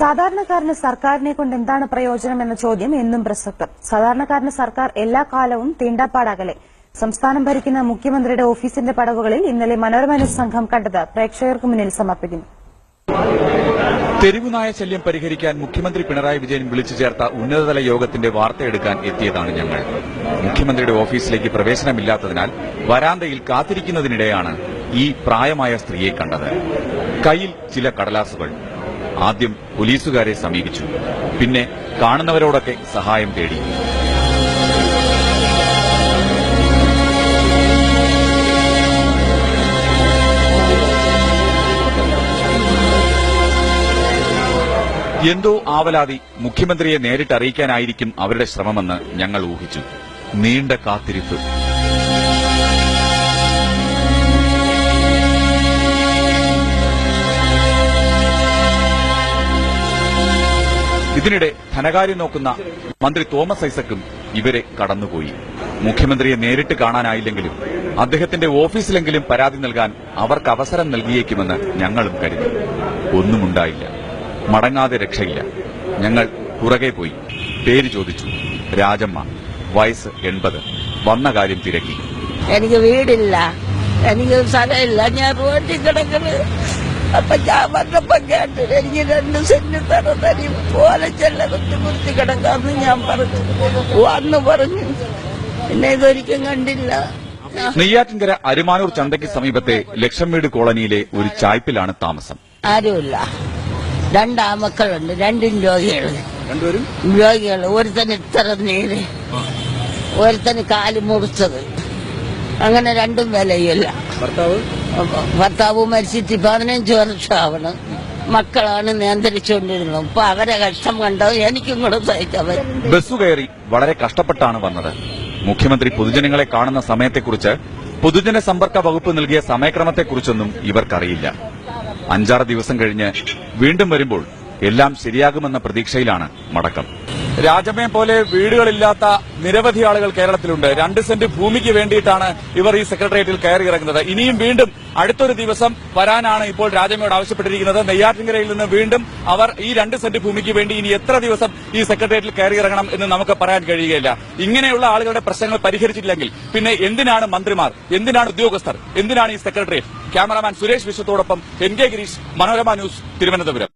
സാധാരണക്കാരന് സർക്കാരിനെ കൊണ്ട് എന്താണ് പ്രയോജനം എന്ന ചോദ്യം എന്നും പ്രസക്തം. സാധാരണക്കാരന് സർക്കാർ എല്ലാ കാലവും തീണ്ടാപ്പാടകലെ. സംസ്ഥാനം ഭരിക്കുന്ന മുഖ്യമന്ത്രിയുടെ ഓഫീസിന്റെ പടവുകളിൽ ഇന്നലെ മനോരമ സംഘം കണ്ടത് പ്രേക്ഷകർക്ക് മുന്നിൽ സമർപ്പിക്കുന്നു. തെരുവുനായ ശല്യം പരിഹരിക്കാൻ മുഖ്യമന്ത്രി പിണറായി വിജയൻ വിളിച്ചു ചേർത്ത ഉന്നതതല യോഗത്തിന്റെ വാർത്തയെടുക്കാൻ എത്തിയതാണ് ഞങ്ങൾ. മുഖ്യമന്ത്രിയുടെ ഓഫീസിലേക്ക് പ്രവേശനമില്ലാത്തതിനാൽ വരാന്തയിൽ കാത്തിരിക്കുന്നതിനിടെയാണ് ഈ പ്രായമായ സ്ത്രീയെ കണ്ടത്. കയ്യിൽ ചില കടലാസുകൾ. ആദ്യം പോലീസുകാരെ സമീപിച്ചു. പിന്നെ കാണുന്നവരോടൊക്കെ സഹായം തേടി. എന്തോ ആവലാതി മുഖ്യമന്ത്രിയെ നേരിട്ട് അറിയിക്കാനായിരിക്കും അവരുടെ ശ്രമമെന്ന് ഞങ്ങൾ ഊഹിച്ചു. നീണ്ട കാത്തിരിപ്പ്. ഇതിനിടെ ധനകാര്യം നോക്കുന്ന മന്ത്രി തോമസ് ഐസക്കും ഇവരെ കടന്നുപോയി. മുഖ്യമന്ത്രിയെ നേരിട്ട് കാണാനായില്ലെങ്കിലും അദ്ദേഹത്തിന്റെ ഓഫീസിലെങ്കിലും പരാതി നൽകാൻ അവർക്ക് അവസരം നൽകിയേക്കുമെന്ന് ഞങ്ങളും കരുതി. ഒന്നുമുണ്ടായില്ല. മടങ്ങാതെ രക്ഷയില്ല. ഞങ്ങൾ പുറകെ പോയി. പേര് ചോദിച്ചു. രാജമ്മ. വയസ്സ് എൺപത്. വന്ന കാര്യം തിരക്കി. എനിക്ക് വീടില്ല. എനിക്ക് സ്ഥലമില്ല. ഞാൻ റോഡിൽ കിടക്കണ് അപ്പൊ ഞാൻ വന്നപ്പോ കേട്ടു എനിക്ക് രണ്ട് സെന്റ് തറ തരും പോലെ ചെല്ല കുത്തി കുത്തി കിടക്കാന്ന് ഞാൻ പറഞ്ഞു. വന്ന് പറഞ്ഞു. പിന്നെ ഇതൊരിക്കും കണ്ടില്ല. നെയ്യാറ്റിൻകര അരുമാനൂർ ചന്തയ്ക്ക് സമീപത്തെ ലക്ഷം വീട് കോളനിയിലെ ഒരു ചായ്പിലാണ് താമസം. ആരുമില്ല. രണ്ടാമക്കളുണ്ട് രണ്ടും രോഗികൾ രണ്ടുപേരും? രോഗികൾ ഒരുത്തന് ഇത്ര നീര് ഒരുത്തന് കാൽ മുറിച്ചത്. അങ്ങനെ രണ്ടും വിലയില്ല. ഭർത്താവ്? ഭർത്താവ് മരിച്ചിട്ട് പതിനഞ്ച് വർഷമാവണം. മക്കളാണ് നിയന്ത്രിച്ചുകൊണ്ടിരുന്നത്. ഇപ്പൊ അവരെ കഷ്ടം കണ്ടോ? എനിക്കും കൂടെ സഹിക്കാൻ പറ്റും ബസ് കയറി വളരെ കഷ്ടപ്പെട്ടാണ് വന്നത്. മുഖ്യമന്ത്രി പൊതുജനങ്ങളെ കാണുന്ന സമയത്തെക്കുറിച്ച് പൊതുജന സമ്പർക്ക വകുപ്പ് നൽകിയ സമയക്രമത്തെക്കുറിച്ചൊന്നും ഇവർക്കറിയില്ല. അഞ്ചാറ് ദിവസം കഴിഞ്ഞ് വീണ്ടും വരുമ്പോൾ എല്ലാം ശരിയാകുമെന്ന പ്രതീക്ഷയിലാണ് മടക്കം. രാജമ്മയെ പോലെ വീടുകളില്ലാത്ത നിരവധി ആളുകൾ കേരളത്തിലുണ്ട്. രണ്ട് സെന്റ് ഭൂമിക്ക് വേണ്ടിയിട്ടാണ് ഇവർ ഈ സെക്രട്ടേറിയറ്റിൽ കയറി ഇറങ്ങുന്നത്. ഇനിയും വീണ്ടും അടുത്തൊരു ദിവസം വരാനാണ് ഇപ്പോൾ രാജമയോട് ആവശ്യപ്പെട്ടിരിക്കുന്നത്. നെയ്യാറ്റിൻകരയിൽ നിന്ന് വീണ്ടും അവർ ഈ രണ്ട് സെന്റ് ഭൂമിക്ക് വേണ്ടി ഇനി എത്ര ദിവസം ഈ സെക്രട്ടേറിയറ്റിൽ കയറി ഇറങ്ങണം എന്ന് നമുക്ക് പറയാൻ കഴിയുകയില്ല. ഇങ്ങനെയുള്ള ആളുകളുടെ പ്രശ്നങ്ങൾ പരിഹരിച്ചില്ലെങ്കിൽ പിന്നെ എന്തിനാണ് മന്ത്രിമാർ എന്തിനാണ് ഉദ്യോഗസ്ഥർ എന്തിനാണ് ഈ secretariat? Cameraman Suresh വിശ്വത്തോടൊപ്പം N K Girish Manorama news Thiruvananthapuram.